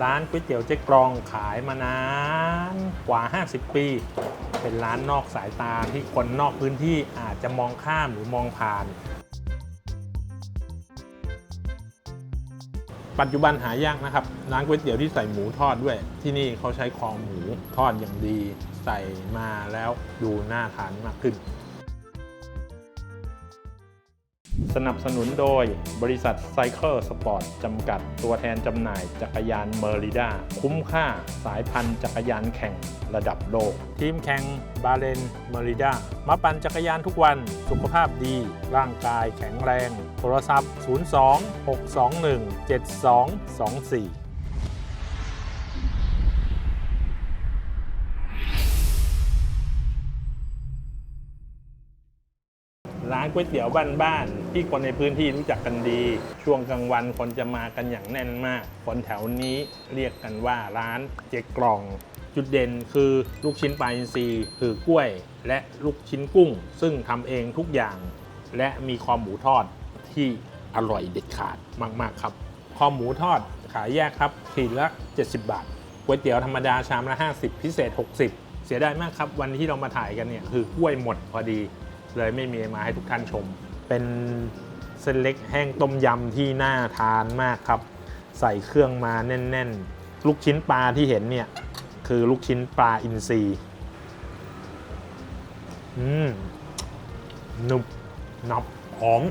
ร้านก๋วยเตี๋ยวเจ๊กรองขายมานานกว่า 50 ปี เป็นร้านนอกสายตาที่คนนอกพื้นที่อาจจะมองข้ามหรือมองผ่าน ปัจจุบันหายากนะครับ ร้านก๋วยเตี๋ยวที่ใส่หมูทอดด้วย ที่นี่เขาใช้คอหมูทอดอย่างดี ใส่มาแล้วดูน่าทานมากขึ้น สนับสนุนโดยบริษัทไซเคิลสปอร์ตจำกัดตัวแทนจำหน่ายจักรยานเมอริด้าคุ้มค่าสายพันธุ์จักรยานแข่งระดับโลก ทีมแข่งบาเลนเมอริด้ามาปั่นจักรยานทุกวันสุขภาพดี ร่างกายแข็งแรง โทรศัพท์ 02 621 7224 ร้านก๋วยเตี๋ยวบ้านๆที่คนในพื้นที่รู้จักกันดี ช่วงกลางวันคนจะมากันอย่างแน่นมาก คนแถวนี้เรียกกันว่าร้านเจ๊กล่อง จุดเด่นคือลูกชิ้นปลาอินทรีย์คือกล้วย และลูกชิ้นกุ้ง ซึ่งทำเองทุกอย่าง และมีคอหมูทอดที่อร่อยเด็ดขาดมากๆครับคอหมูทอดขายแยกครับขีดละ 70 บาทก๋วยเตี๋ยวธรรมดาชามละ 50 พิเศษ 60 เสียดายมากครับ วันที่เรามาถ่ายกันเนี่ยคือกล้วยหมดพอดี เลยไม่มีมาให้ทุกท่านชม เป็นเส้นเล็กแห้งต้มยำที่น่าทานมากครับ ใส่เครื่องมาแน่น ๆ ลูกชิ้นปลาที่เห็นเนี่ย คือลูกชิ้นปลาอินทรีอืมนุบนับหอม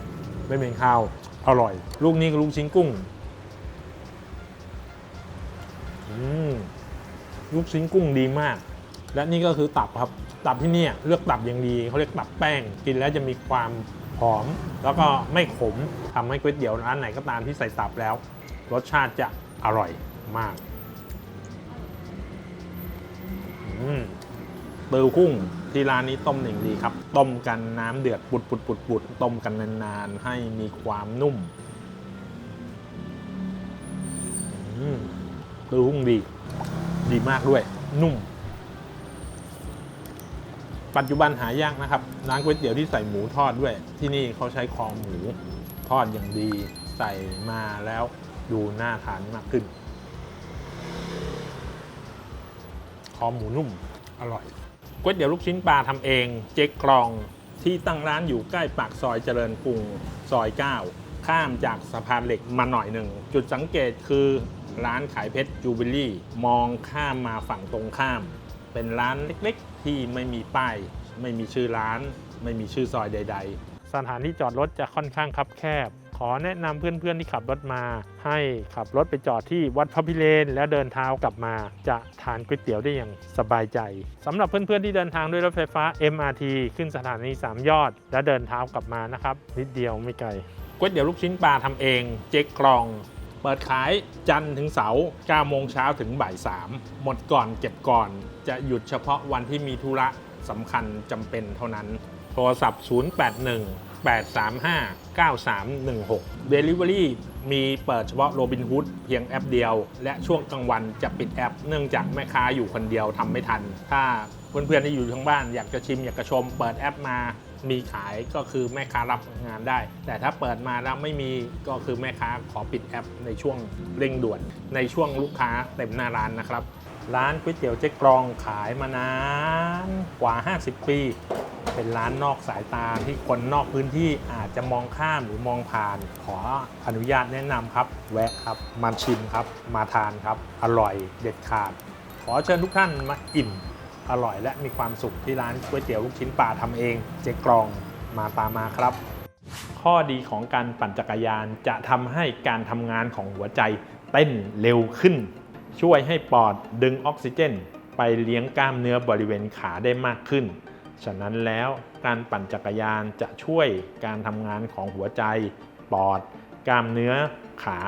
ไม่เป็นข้าว อร่อย ลูกนี้คือลูกชิ้นกุ้งอืมลูกชิ้นกุ้งดีมาก และนี่ก็คือตับครับ ตับที่นี่เลือกตับอย่างดีเขาเรียกตับแป้ง กินแล้วจะมีความหอม แล้วก็ไม่ขมทำให้ก๋วยเตี๋ยวร้านไหนก็ตามที่ใส่ตับแล้ว รสชาติจะอร่อยมากอืมเตือกุ้งที่ร้านนี้ต้มอย่างดีครับ ต้มกันน้ำเดือดปุดปุดปุดปุดต้มกันนานๆ ให้มีความนุ่มอืมเตือกุ้งดี ดีมากด้วย นุ่ม ปัจจุบันหายากนะครับ ร้านก๋วยเตี๋ยวที่ใส่หมูทอดด้วย ที่นี่เขาใช้คอหมูทอดอย่างดี ใส่มาแล้วดูน่าทานมากขึ้น คอหมูนุ่มอร่อยก๋วยเตี๋ยวลูกชิ้นปลาทำเอง เจ๊กกรองที่ตั้งร้านอยู่ใกล้ปากซอยเจริญกรุงซอย 9 ข้ามจากสะพานเหล็กมาหน่อยหนึ่ง จุดสังเกตคือร้านขายเพชรจูบิลี่ มองข้ามมาฝั่งตรงข้าม เป็นร้านเล็กๆ ที่ไม่มีป้าย ไม่มีชื่อร้าน ไม่มีชื่อซอยใด ๆ สถานที่จอดรถจะค่อนข้างคับแคบ ขอแนะนำเพื่อนๆที่ขับรถมา ให้ขับรถไปจอดที่วัดพระพิเรนแล้วเดินเท้ากลับมา จะทานก๋วยเตี๋ยวได้อย่างสบายใจสำหรับเพื่อนๆที่เดินทางด้วยรถไฟฟ้า MRT ขึ้นสถานี3ยอด แล้วเดินเท้ากลับมานะครับนิดเดียวไม่ไกลก๋วยเตี๋ยวลูกชิ้นปลาทำเอง เจ๊กกรอง เปิดขายจันทร์ถึงเสาร์9โมงเช้าถึงบ่าย3หมดก่อนเก็บก่อน จะหยุดเฉพาะวันที่มีธุระสำคัญจำเป็นเท่านั้น โทรศัพท์ 081 835 9316 Delivery มีเปิดเฉพาะโรบิน o ุ d เพียงแอปเดียว และช่วงกลางวันจะปิดแอป เนื่องจากแม่ค้าอยู่คนเดียวทำไม่ทัน ถ้าเพื่อนๆที่อยู่ทั้งบ้านอยากจะชิมอยากจะชมเปิดแอปมา มีขายก็คือแม่ค้ารับงานได้ แต่ถ้าเปิดมาแล้วไม่มีก็คือแม่ค้าขอปิดแอป ในช่วงเร่งด่วน ในช่วงลูกค้าเต็มหน้าร้านนะครับ ร้านก๋วยเตี๋ยวเจ๊กรองขายมานานกว่า 50 ปี เป็นร้านนอกสายตาที่คนนอกพื้นที่อาจจะมองข้ามหรือมองผ่าน ขออนุญาตแนะนำครับ แวะครับมาชิมครับ มาทานครับ อร่อยเด็ดขาด ขอเชิญทุกท่านมาอิ่ม อร่อยและมีความสุขที่ร้านก๋วยเตี๋ยวลูกชิ้นปลาทำเอง เจ๊กรองมาตามมาครับ ข้อดีของการปั่นจักรยานจะทำให้การทำงานของหัวใจเต้นเร็วขึ้น ช่วยให้ปอดดึงออกซิเจน ไปเลี้ยงกล้ามเนื้อบริเวณขาได้มากขึ้น ฉะนั้นแล้วการปั่นจักรยานจะช่วยการทำงานของหัวใจ ปอด กล้ามเนื้อขา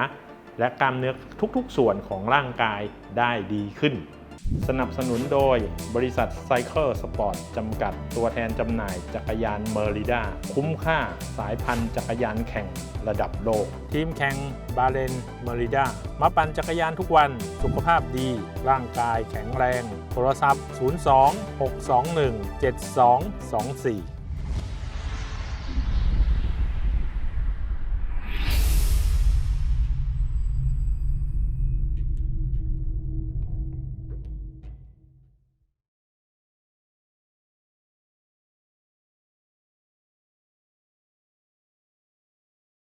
และกล้ามเนื้อทุกๆส่วนของร่างกายได้ดีขึ้น สนับสนุนโดยบริษัทไซเคิลสปอร์ตจำกัดตัวแทนจำหน่ายจักรยานเมอริด้าคุ้มค่าสายพันธุ์จักรยานแข่งระดับโลก ทีมแข่งบาเลนเมอริด้ามาปั่นจักรยานทุกวันสุขภาพดี ร่างกายแข็งแรง โทรศัพท์ 02 621 7224